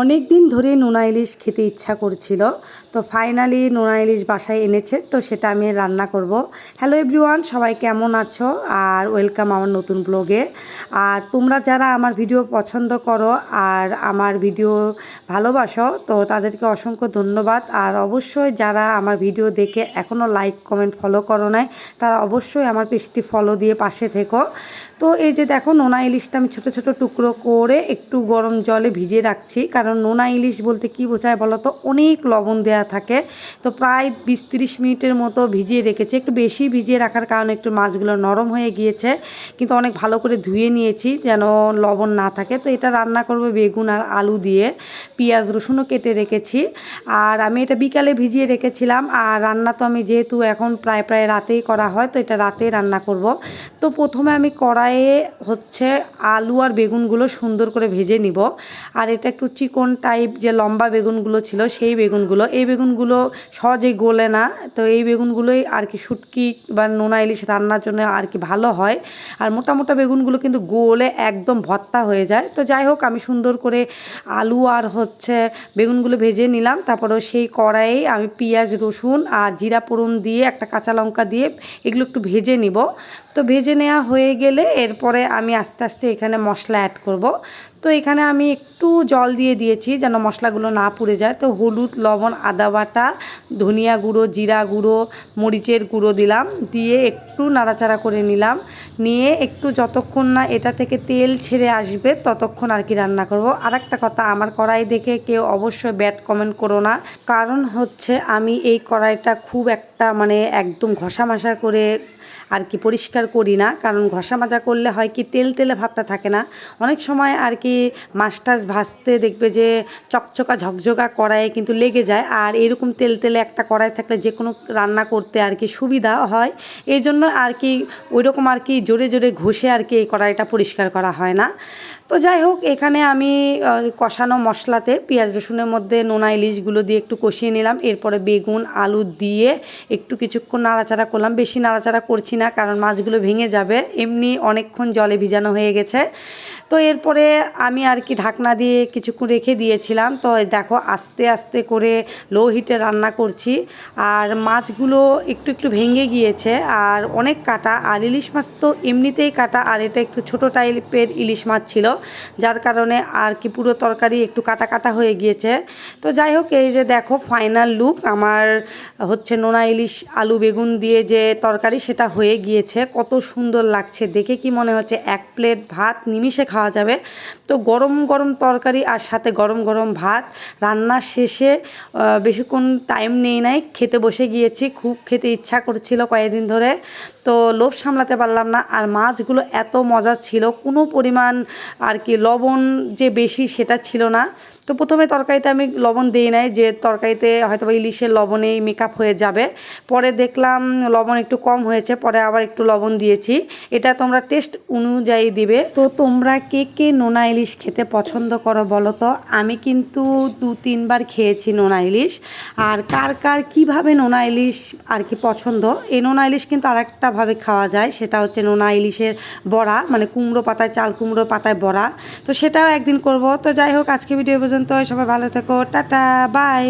অনেক দিন ধরে নোনা ইলিশ খেতে ইচ্ছা করছিল, তো ফাইনালি নোনা ইলিশ বাসায় এনেছে, তো সেটা আমি রান্না করব। হ্যালো এভরিওয়ান সবাই কেমন আছো? আর ওয়েলকাম আমার নতুন ব্লগে আর তোমরা যারা আমার ভিডিও পছন্দ করো আর আমার ভিডিও ভালোবাসো, তো তাদেরকে অসংখ্য ধন্যবাদ। আর অবশ্যই যারা আমার ভিডিও দেখে এখনও লাইক কমেন্ট ফলো করো নাই, তারা অবশ্যই আমার পেজটি ফলো দিয়ে পাশে থেকো। তো এই যে দেখো, নোনা ইলিশটা আমি ছোট ছোট টুকরো করে একটু গরম জলে ভিজিয়ে রাখছি, কারণ নোনা ইলিশ বলতে কি বোঝায় বলো তো? অনেক লবণ দেওয়া থাকে। তো প্রায় বিশ তিরিশ মিনিটের মতো ভিজিয়ে রেখেছি। একটু বেশি ভিজিয়ে রাখার কারণে একটু মাছগুলো নরম হয়ে গিয়েছে। কিন্তু অনেক ভালো করে ধুয়ে নিয়েছি যেন লবণ না থাকে। তো এটা রান্না করব বেগুন আর আলু দিয়ে। পেঁয়াজ রসুনও কেটে রেখেছি। আর আমি এটা বিকালে ভিজিয়ে রেখেছিলাম। আর রান্না তো আমি যেহেতু এখন প্রায় প্রায় রাতেই করা হয়, তো এটা রাতেই রান্না করব। তো প্রথমে আমি কড়াইয়ে হচ্ছে আলু আর বেগুনগুলো সুন্দর করে ভেজে নিব। আর এটা একটু চিকন টাইপ যে লম্বা বেগুনগুলো ছিল, সেই বেগুনগুলো। এই বেগুনগুলো সহজেই গলে না, তো এই বেগুনগুলোই আর কি শুটকি বা নোনা ইলিশ রান্নার জন্য আর কি ভালো হয়। আর মোটা মোটা বেগুনগুলো কিন্তু গোলে একদম ভর্তা হয়ে যায়। তো যাই হোক, আমি সুন্দর করে আলু আর হচ্ছে বেগুনগুলো ভেজে নিলাম। তারপরে সেই কড়াইয়ে আমি পেঁয়াজ, রসুন আর জিরা ফোড়ন দিয়ে একটা কাঁচা লঙ্কা দিয়ে এগুলো একটু ভেজে নিব। তো ভেজে নেওয়া হয়ে গেলে এরপরে আমি আস্তে আস্তে এখানে মশলা অ্যাড করব। তো এখানে আমি একটু জল দিয়ে দিয়েছি যেন মশলাগুলো না পুড়ে যায়। তো হলুদ, লবণ, আদা বাটা, ধনিয়া গুঁড়ো, জিরা গুঁড়ো, মরিচের গুঁড়ো দিলাম। দিয়ে একটু নাড়াচাড়া করে নিলাম। নিয়ে একটু যতক্ষণ না এটা থেকে তেল ছেড়ে আসবে ততক্ষণ আর কি রান্না করব। আর একটা কথা, আমার কড়াই দেখে কেউ অবশ্যই ব্যাড কমেন্ট করো না। কারণ হচ্ছে আমি এই কড়াইটা খুব একটা মানে একদম ঘষা মশা করে আর কি পরিষ্কার করি না। কারণ ঘষা মাজা করলে হয় কি তেল তেলে ভাবটা থাকে না। অনেক সময় আর কি মাছ টাছ ভাজতে দেখবে যে চকচকা ঝকঝকা কড়াইয়ে কিন্তু লেগে যায়। আর এরকম তেল তেলে একটা কড়াই থাকলে যে কোনো রান্না করতে আর কি সুবিধা হয়। এই জন্য আর কি ওই রকম আর কি জোরে জোরে ঘষে আর কি এই কড়াইটা পরিষ্কার করা হয় না। তো যাই হোক, এখানে আমি কষানো মশলাতে পেঁয়াজ রসুনের মধ্যে নোনা ইলিশগুলো দিয়ে একটু কষিয়ে নিলাম। এরপরে বেগুন, আলু দিয়ে একটু কিছুক্ষণ নাড়াচাড়া করলাম। বেশি নাড়াচাড়া করছি না, কারণ মাছগুলো ভেঙে যাবে। এমনি অনেকক্ষণ জলে ভিজানো হয়ে গেছে। তো এরপরে আমি আর কি ঢাকনা দিয়ে কিছুক্ষণ রেখে দিয়েছিলাম। তো দেখো আস্তে আস্তে করে লো হিটে রান্না করছি। আর মাছগুলো একটু একটু ভেঙে গিয়েছে। আর অনেক কাটা, আর ইলিশ মাছ তো এমনিতেই কাটা, আর এটা একটু ছোটো টাইপের ইলিশ মাছ ছিল। যার কারণে আর কি পুরো তরকারি একটু কাটা কাটা হয়ে গিয়েছে। তো যাই হোক, এই যে দেখো ফাইনাল লুক আমার হচ্ছে নোনা ইলিশ আলু বেগুন দিয়ে যে তরকারি সেটা হয়ে গিয়েছে। কত সুন্দর লাগছে, দেখে কি মনে হচ্ছে? এক প্লেট ভাত নিমিষে খাওয়া যাবে। তো গরম গরম তরকারি আর সাথে গরম গরম ভাত রান্না শেষে বেশিক্ষণ টাইম নেই নাই। খেতে বসে গিয়েছি, খুব খেতে ইচ্ছা করছিল কয়েকদিন ধরে। তো লোভ সামলাতে পারলাম না। আর মাছগুলো এত মজা ছিল, কোনো পরিমাণ আর কি লবণ যে বেশি সেটা ছিল না। তো প্রথমে তরকারিতে আমি লবণ দিই নাই, যে তরকারিতে হয়তো বা ইলিশের লবণেই মেকআপ হয়ে যাবে। পরে দেখলাম লবণ একটু কম হয়েছে, পরে আবার একটু লবণ দিয়েছি। এটা তোমরা টেস্ট অনুযায়ী দিবে। তো তোমরা কে কে নোনা ইলিশ খেতে পছন্দ করো বলো তো? আমি কিন্তু দু, তিনবার খেয়েছি নোনা ইলিশ। আর কার কার কীভাবে নোনা ইলিশ আর কি পছন্দ? এই নোনা ইলিশ কিন্তু আরেকটাভাবে খাওয়া যায়, সেটা হচ্ছে নোনা ইলিশের বড়া মানে কুমড়ো পাতায়, চাল কুমড়ো পাতায় বড়া। তো সেটাও একদিন করব। তো যাই হোক, আজকে ভিডিও পর্যন্ত সবাই ভালো থেকো টাটা বাই।